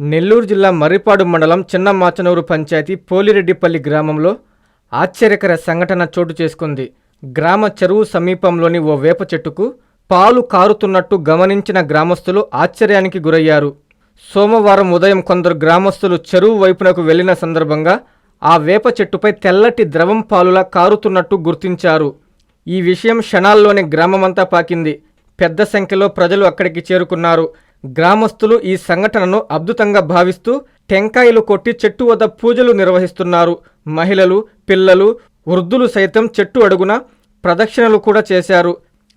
నెల్లూరు జిల్లా మర్రిపాడు మండలం చిన్నమాచనూరు పంచాయతీ పోలిరెడ్డిపల్లి గ్రామంలో ఆశ్చర్యకర సంఘటన చోటు చేసుకుంది. గ్రామ చెరువు సమీపంలోని ఓ వేప చెట్టుకు పాలు కారుతున్నట్టు గమనించిన గ్రామస్తులు ఆశ్చర్యానికి గురయ్యారు. సోమవారం ఉదయం కొందరు గ్రామస్తులు చెరువు వైపునకు వెళ్ళిన సందర్భంగా ఆ వేప చెట్టుపై తెల్లటి ద్రవం పాలులా కారుతున్నట్టు గుర్తించారు. ఈ విషయం క్షణాల్లోనే గ్రామమంతా పాకింది. పెద్ద సంఖ్యలో ప్రజలు అక్కడికి చేరుకున్నారు. గ్రామస్తులు ఈ సంఘటనను అద్భుతంగా భావిస్తూ టెంకాయలు కొట్టి చెట్టు వద్ద పూజలు నిర్వహిస్తున్నారు. మహిళలు పిల్లలు వృద్ధులు సైతం చెట్టు అడుగున ప్రదక్షిణలు కూడా చేశారు.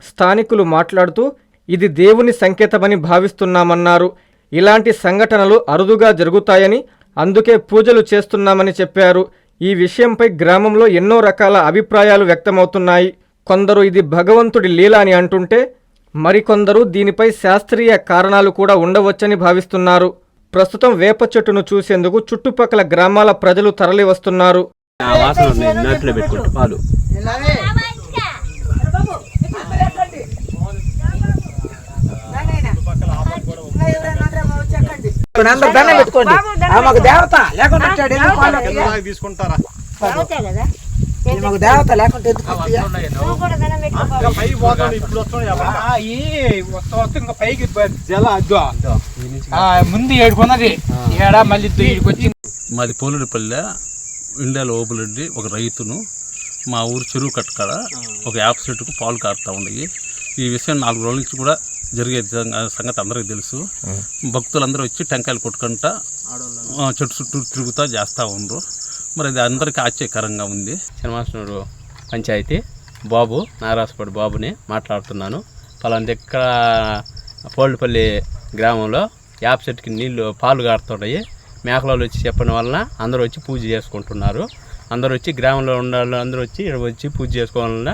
స్థానికులు మాట్లాడుతూ ఇది దేవుని సంకేతమని భావిస్తున్నామన్నారు. ఇలాంటి సంఘటనలు అరుదుగా జరుగుతాయని అందుకే పూజలు చేస్తున్నామని చెప్పారు. ఈ విషయంపై గ్రామంలో ఎన్నో రకాల అభిప్రాయాలు వ్యక్తమవుతున్నాయి. కొందరు ఇది భగవంతుడి లీల అని అంటుంటే మరికొందరు దీనిపై శాస్త్రీయ కారణాలు కూడా ఉండవచ్చని భావిస్తున్నారు ప్రస్తుతం వేప చెట్టును చూసేందుకు చుట్టుపక్కల గ్రామాల ప్రజలు తరలి వస్తున్నారు పెట్టుకోండి దేవత లేకుండా? తీసుకుంటారా మాకు దేవత లేకుంటే ఎందుకు ఇంకా పైకి జల ముందు ఏడుకున్నది. ఏడ మళ్ళీ మాది పోలుడిపల్లె ఇండియాలో ఓపులెడ్డి ఒక రైతును. మా ఊరు చెరువు కట్టకాడ ఒక యాప చెట్టుకు పాలు కారుతూ ఉన్నాయి. ఈ విషయం నాలుగు రోజుల నుంచి కూడా జరిగే సంగ- సంగతి అందరికీ తెలుసు. భక్తులందరూ వచ్చి టెంకాయలు కొట్టుకుంటా చెట్టు చుట్టూ తిరుగుతూ చేస్తూ ఉండరు. మరి అది అందరికీ ఆశ్చర్యకరంగా ఉంది. శనమాసనూరు పంచాయతీ. బాబు నారాసుపడి బాబుని మాట్లాడుతున్నాను. పలానా దగ్గర పోల్డ్పల్లి గ్రామంలో యాప్ చెట్టుకి నీళ్ళు పాలు కారుతున్నాయి మేకలలో వచ్చి చెప్పడం వలన అందరూ వచ్చి పూజ చేసుకుంటున్నారు. అందరూ వచ్చి గ్రామంలో ఉన్న వాళ్ళు అందరూ వచ్చి ఇక్కడ వచ్చి పూజ చేసుకోవాలన్నా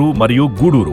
నెల్లూరు మరియు గూడూరు.